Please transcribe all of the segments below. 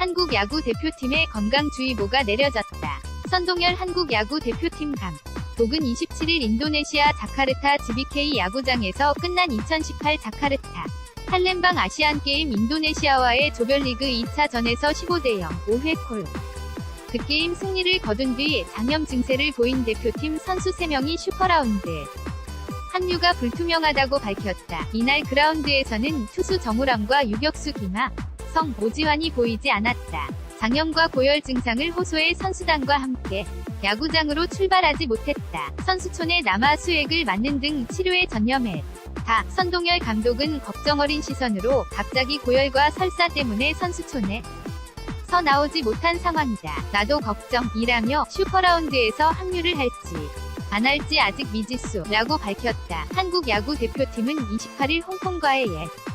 한국 야구 대표팀의 건강주의보가 내려졌다. 선동열 한국 야구 대표팀 감. 독은 27일 인도네시아 자카르타 GBK 야구장에서 끝난 2018 자카르타 팔렘방 아시안게임 인도네시아와의 조별리그 2차전에서 15대0 5회 콜. 그 게임 승리를 거둔 뒤 장염 증세를 보인 대표팀 선수 3명이 슈퍼라운드. 합류가 불투명하다고 밝혔다. 이날 그라운드에서는 투수 정우람과 유격수 김하, 성, 오지환이 보이지 않았다. 장염과 고열 증상을 호소해 선수단과 함께 야구장으로 출발하지 못했다. 선수촌에 남아 수액을 맞는 등 치료에 전념해. 다 선동열 감독은 걱정 어린 시선으로 갑자기 고열과 설사 때문에 선수촌에 서 나오지 못한 상황이다. 나도 걱정이라며 슈퍼라운드에서 합류를 할지 안 할지 아직 미지수라고 밝혔다. 한국 야구 대표팀은 28일 홍콩과의 예.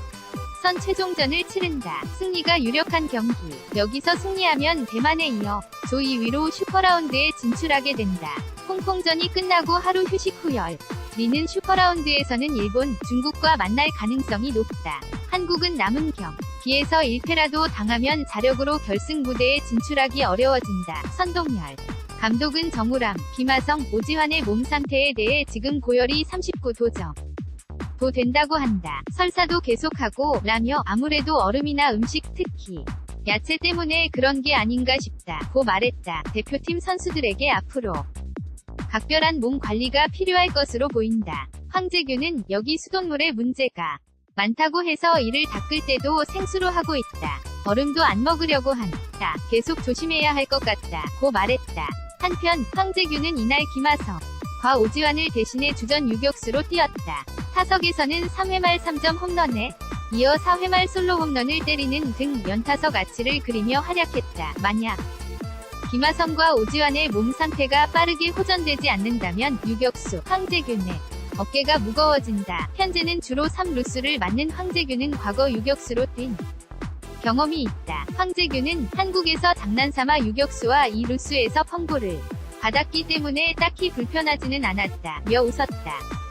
선 최종전을 치른다. 승리가 유력한 경기. 여기서 승리하면 대만에 이어 조 2위로 슈퍼라운드에 진출하게 된다. 홍콩전이 끝나고 하루 휴식 후 열. 리는 슈퍼라운드에서는 일본, 중국과 만날 가능성이 높다. 한국은 남은 경. 기에서 1패라도 당하면 자력으로 결승 무대에 진출하기 어려워진다. 선동열. 감독은 정우람, 김하성, 오지환의 몸 상태에 대해 지금 고열이 39도정. 도 된다고 한다. 설사도 계속하고 라며 아무래도 얼음이나 음식 특히 야채 때문에 그런 게 아닌가 싶다. 고 말했다. 대표팀 선수들에게 앞으로 각별한 몸 관리가 필요할 것으로 보인다. 황재규는 여기 수돗물에 문제가 많다고 해서 이를 닦을 때도 생수로 하고 있다. 얼음도 안 먹으려고 한다. 계속 조심해야 할 것 같다. 고 말했다. 한편 황재규는 이날 김하성, 과 오지환을 대신해 주전 유격수로 뛰었다. 타석에서는 3회 말 3점 홈런에 이어 4회 말 솔로 홈런을 때리는 등 연타석 아치를 그리며 활약했다. 만약 김하성과 오지환의 몸 상태가 빠르게 호전되지 않는다면 유격수 황재균의 어깨가 무거워진다. 현재는 주로 3루수를 맞는 황재균은 과거 유격수로 뛴 경험이 있다. 황재균은 한국에서 장난삼아 유격수와 이 루수에서 펑고를 받았기 때문에 딱히 불편하지는 않았다. 며 웃었다.